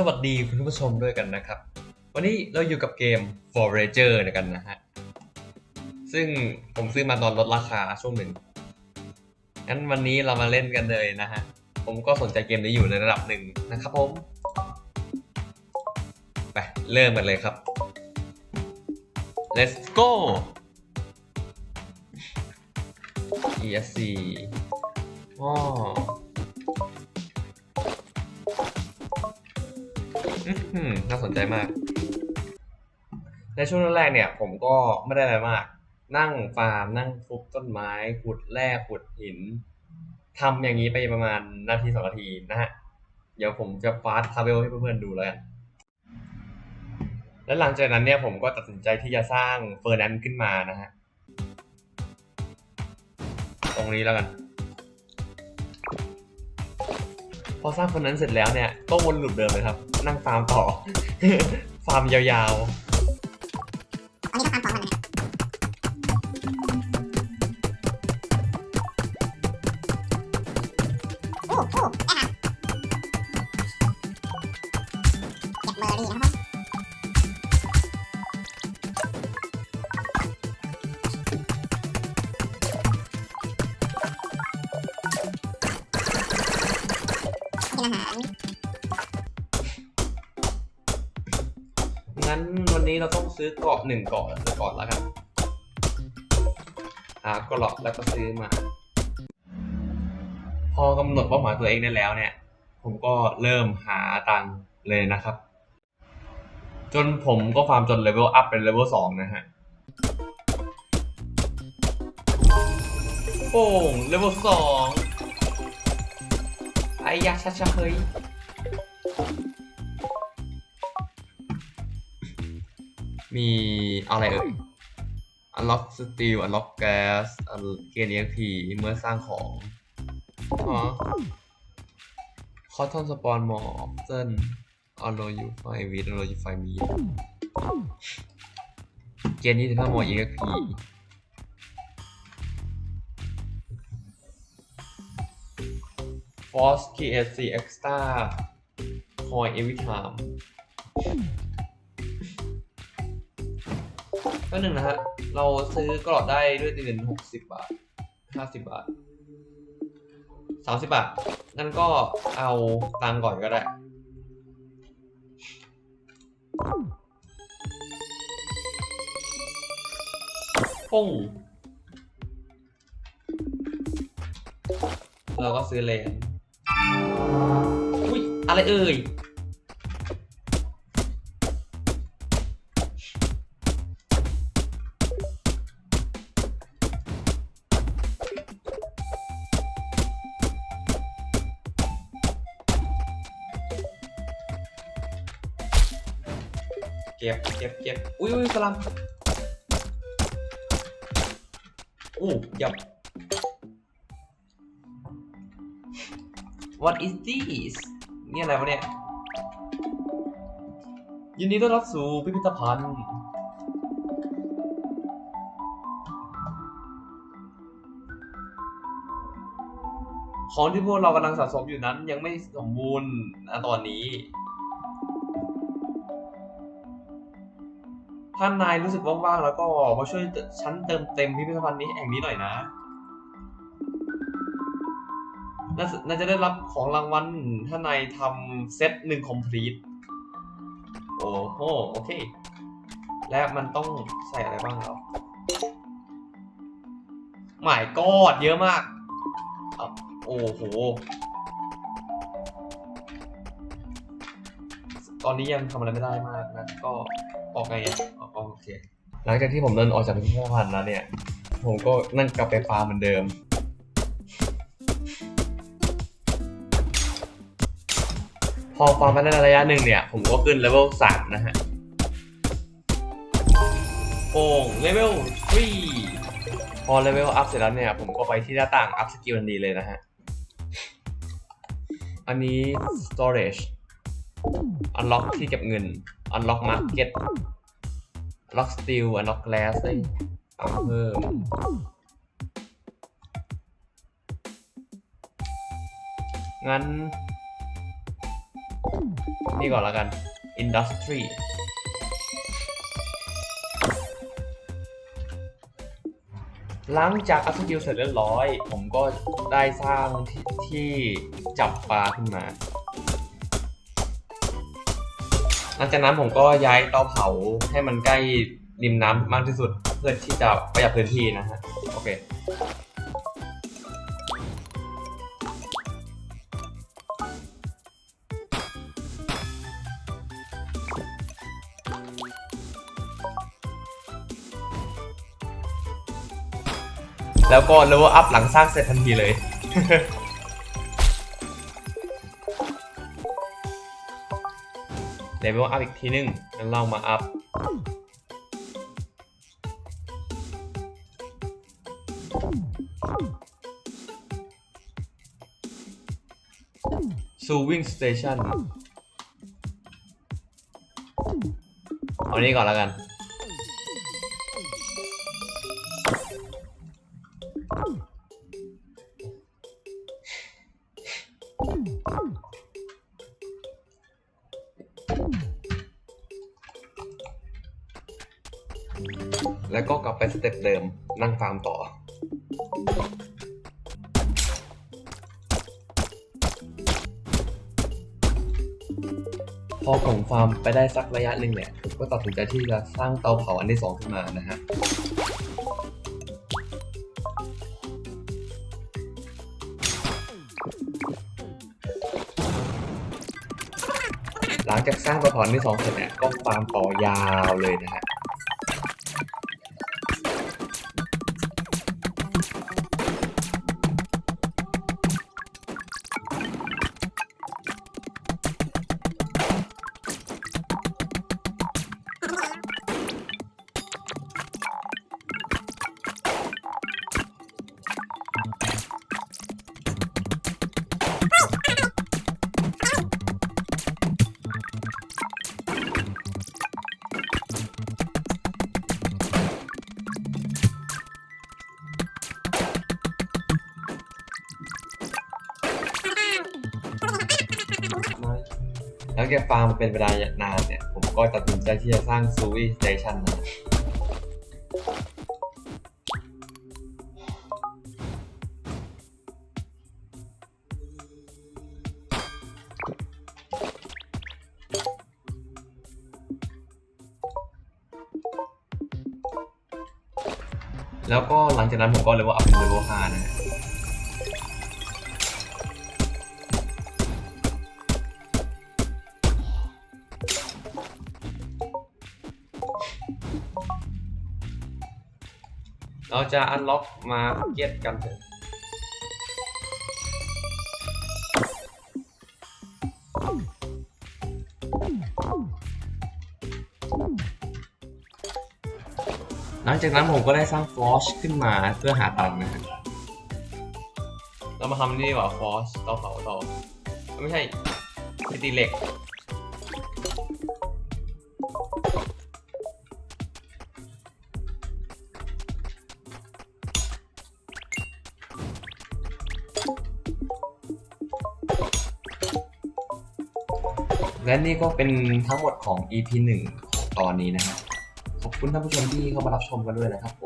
สวัสดีคุณผู้ชมด้วยกันนะครับ วันนี้เราอยู่กับเกม Forager นะกันนะฮะ ซึ่งผมซื้อมาตอนลดราคาช่วงหนึ่ง งั้นวันนี้เรามาเล่นกันเลยนะฮะ ผมก็สนใจเกมนี้อยู่ในระดับหนึ่งนะครับผม ไป เริ่มกันเลยครับ let's go ESC อ๋อ น่าสนใจมาก ในช่วงแรกเนี่ยผมก็ไม่ได้อะไรมาก นั่งฟาร์ม นั่งทุบต้นไม้ขุดแร่ขุดหินทำอย่างนี้ไปประมาณนาทีสองนาทีนะฮะ เดี๋ยวผมจะฟาสทาเวลให้เพื่อนๆดูแล้วกัน และหลังจากนั้นเนี่ยผมก็ตัดสินใจที่จะสร้างเฟอร์นันด์ขึ้นมานะฮะ ตรงนี้แล้วกัน อสร้างคนนั้นเสร็จแล้วเนี่ย ก็วนลูปเดิมเลยครับ นั่งฟาร์มต่อ ฟาร์มยาวๆอันนี้ก็ฟาร์มต่องมันนะโอ้โหแอบเก็บเบอร์ดีนะครับ อาหาร งั้นวันนี้เราต้องซื้อเกาะหนึ่งเกาะก่อนแล้วกันหาเกาะแล้วก็ซื้อมา พอกำหนดเป้าหมายตัวเองได้แล้วเนี่ย ผมก็เริ่มหาตังค์เลยนะครับ จนผมก็ฟาร์มจนเลเวลอัพเป็นเลเวลสองนะฮะโป่งเลเวลสอง ไอ้ยาชาชาเฮ้ยมีอะไรเอ่ย unlock steel unlock gas เกณฑ์ EXP เมื่อสร้างของอ๋อ cotton spawn more often allow you find wheat allow you find meat เกณฑ์นี้จะเพิ่ม more EXP force KSC extra coin every time ก็หนึ่งนะฮะ เราซื้อกรอบได้ด้วยเงินหกสิบบาทห้าสิบบาทสามสิบบาท งั้นก็เอาตังก่อนก็ได้ ปุ้งเราก็ซื้อเลน อุ้ยอะไรเอ่ยเก็บเก็บเก็บอุ้ยอุ้ยสลัมอู้ยับ What is this นี่อะไรวะเนี่ย ยินดีต้อนรับสู่พิพิธภัณฑ์ ของที่พวกเรากำลังสะสมอยู่นั้นยังไม่สมบูรณ์นะตอนนี้ถ้านายรู้สึกว่างๆ แล้วก็มาช่วยฉันเติมเต็มพิพิธภัณฑ์นี้แห่งนี้หน่อยนะ น่าจะได้รับของรางวัลถ้านายทำเซตหนึ่ง complete โอ้โหโอเค และมันต้องใส่อะไรบ้างแล้วหมายกอดเยอะมากอะโอ้โห ตอนนี้ยังทำอะไรไม่ได้มากนะ ก็ออกไงอะออกโอเค หลังจากที่ผมเดินออกจากพิพิธภัณฑ์แล้วเนี่ย ผมก็นั่งกลับไปฟาร์มเหมือนเดิม พอฟาร์มมาได้ระยะหนึ่งเนี่ย ผมก็ขึ้นเลเวลสามนะฮะโป่งเลเวลทรีพอเลเวลอัพเสร็จแล้วเนี่ย ผมก็ไปที่หน้าต่างอัพสกิลทันทีเลยนะฮะ อันนี้ storage unlock ที่เก็บเงิน unlock market unlock steel unlock glass เอ้ยเอาเพิ่มงั้น นี่ก่อนล้วกัน industry หลังจากอัพสกิลเสร็จเรียบร้อย ผมก็ได้สร้างที่ที่จับปลาขึ้นมา หลังจากนั้นผมก็ย้ายเตาเผาให้มันใกล้ริมน้ำมากที่สุด เพื่อที่จะประหยัดพื้นที่นะฮะ โอเค แล้วก็เลเวลอัพหลังสร้างเสร็จทันทีเลย เลเวลอัพอีกทีนึงงั้นเรามาอัพซูวิ่งสเตชันเอานี้ก่อนแล้วกัน แล้วก็กลับไปสเต็ปเดิมนั่งฟาร์มต่อ พอผมฟาร์มไปได้สักระยะหนึ่งเนี่ยผมก็ตัดสินใจที่จะสร้างเตาเผาอันที่สองขึ้นมานะฮะหลังจากสร้างเตาเผาอันที่สองเสร็จเนี่ยก็ฟาร์มต่อยาวเลยนะฮะ หลังจากฟาร์มเป็นเวลานานเนี่ย ผมก็ตัดสินใจที่จะสร้างซูวี่สเตชันนะแล้วก็หลังจากนั้นผมก็เลยว่าอัพเป็นเลเวล5นะฮะ เราจะอันล็อกมาเก็ตกันเถอะหลังจากนั้นผมก็ได้สร้างฟลอชขึ้นมาเพื่อหาตังค์นะฮะเรามาทำนี่ดีกว่าฟลอชเตาเผาต่อ ไม่ใช่ไปตีเหล็ก และนี่ก็เป็นทั้งหมดของ EP 1ของตอนนี้นะครับ ขอบคุณท่านผู้ชมที่เข้ามารับชมกันด้วยนะครับผม